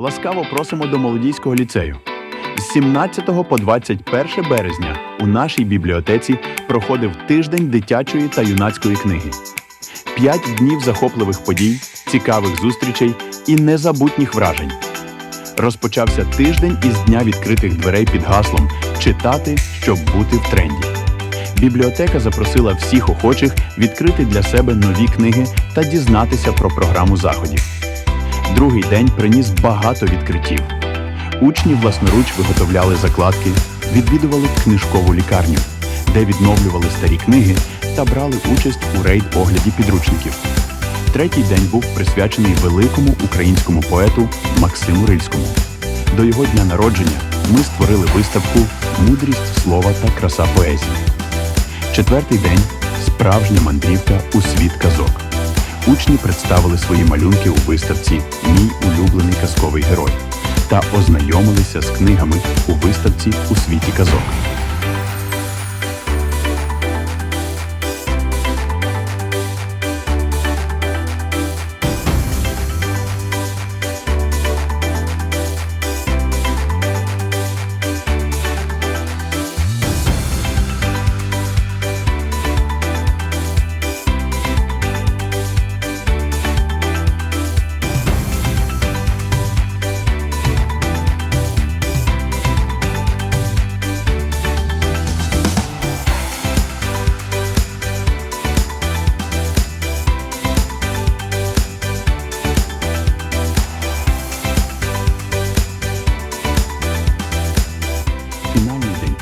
Ласкаво просимо до молодійського ліцею. З 17 по 21 березня у нашій бібліотеці проходив тиждень дитячої та юнацької книги. П'ять днів захопливих подій, цікавих зустрічей і незабутніх вражень. Розпочався тиждень із дня відкритих дверей під гаслом Читати, щоб бути в тренді. Бібліотека запросила всіх охочих відкрити для себе нові книги та дізнатися про програму заходів. Другий день приніс багато відкриттів. Учні власноруч виготовляли закладки, відвідували книжкову лікарню, де відновлювали старі книги та брали участь у рейд-огляді підручників. Третій день був присвячений великому українському поету Максиму Рильському. До його дня народження ми створили виставку Мудрість слова та краса поезії. Четвертий день справжня мандрівка у світ казок. Учні представили свої малюнки у виставці Мій улюблений казковий герой та ознайомилися з книгами у виставці у світі казок.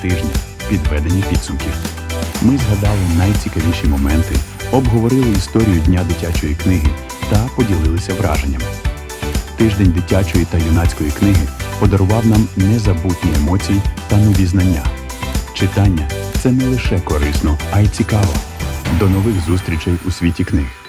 Тижня підведення підсумків. Ми згадали найцікавіші моменти, обговорили історію Дня дитячої книги та поділилися враженнями. Тиждень дитячої та юнацької книги подарував нам незабутні емоції та нові знання. Читання це не лише корисно, а й цікаво. До нових зустрічей у світі книг.